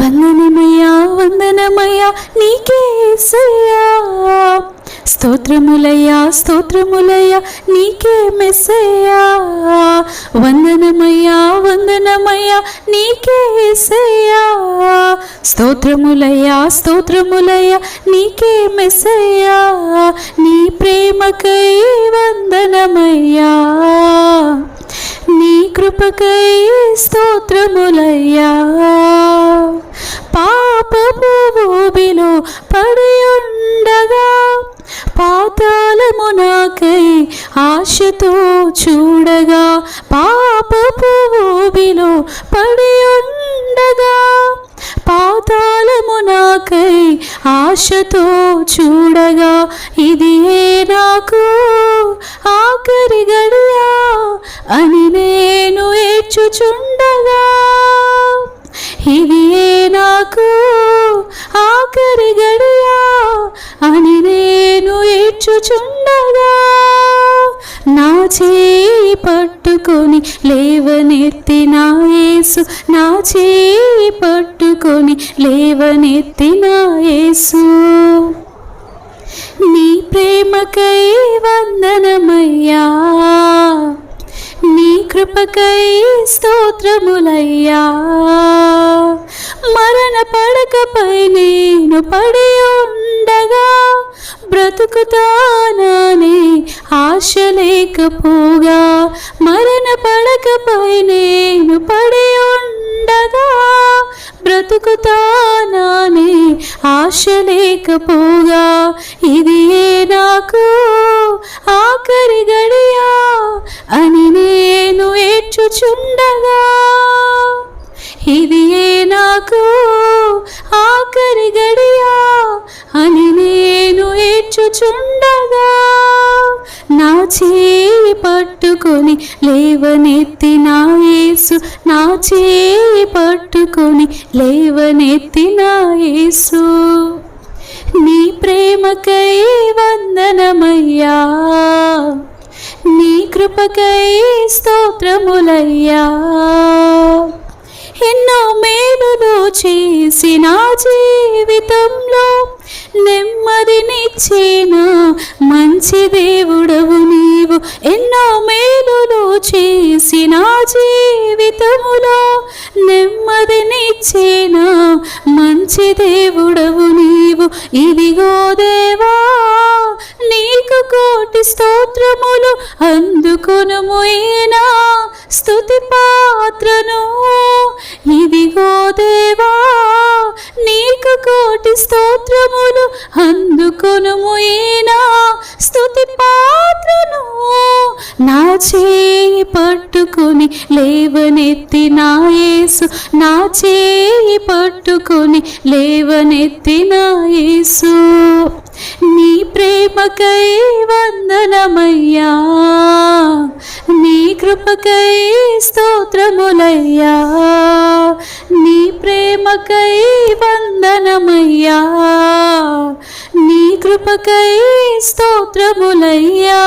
వందనమయ్యా వందనమయ్యా నీకే సయ్యా. స్తోత్రములయ్యా స్తోత్రములయ్యా నీకే మెస్సయ్యా. వందనమయ్యా వందనమయ్యా నీకే సయ్యా. స్తోత్రములయ్యా స్తోత్రములయ్యా నీకే మెస్సయ్యా. నీ ప్రేమకై వందనమయ్యా. నీ కృపకై స్తోత్రములయ్యా. పాపపు ఊబిలో పడి ఉండగా పాతాళము నాకై ఆశతో చూడగా పాపపు ఊబిలో పడి ఉండగా పాతాళము నాకై ఆశతో చూడగా ఇది ఏ నాకు ఆఖరి గడియా అని నేను ఏడ్చుచుండ ఇది నాకు ఆఖరి గడియా అని నేను ఏడ్చుచుండగా నా చేయి పట్టుకొని లేవనెత్తిన యేసు నా చేయి పట్టుకొని లేవనెత్తిన యేసు. నీ ప్రేమకై వందనం కృపకై స్తోత్రములయ్యా. మరణ పడకపై నేను పడి ఉండగా బ్రతుకుతానని ఆశ లేకపోగా మరణ పడకపై నేను పడి ఉండగా బ్రతుకుతానని ఆశ లేకపోగా నాకు ఆఖరి గడియా అని నేను ఏడ్చుచుండగా నా చేయి పట్టుకొని లేవనెత్తిన యేసు నా చేయి పట్టుకొని లేవనెత్తిన యేసు. నీ ప్రేమకై వందనమయ్యా నీ కృపకై స్తోత్రములయ్యా. ఎన్నో మేలులు చేసిన జీవితంలో నెమ్మదినిచ్చిన మంచి దేవుడవు నీవు. ఎన్నో మేలులు చేసిన జీవితములో నెమ్మదినిచ్చిన మంచి దేవుడవు నీవు. ఇదిగోదే స్తుతి స్తోత్రములు అందుకొనుము స్తుతి పాత్రను. ఇదిగో దేవా నీకు కోటి స్తోత్రములు అందుకొనుము ఈనా స్తుతి పాత్రను. నా చేయి పట్టుకొని లేవనెత్తి నా యేసు. నా చేయి పట్టుకొని లేవనెత్తి నా యేసు. ప్రేమకై వందనమయ్యా. నీ కృపకై స్తోత్రములయ్యా. నీ ప్రేమకై వందనమయ్యా. నీ కృపకై స్తోత్రములయ్యా.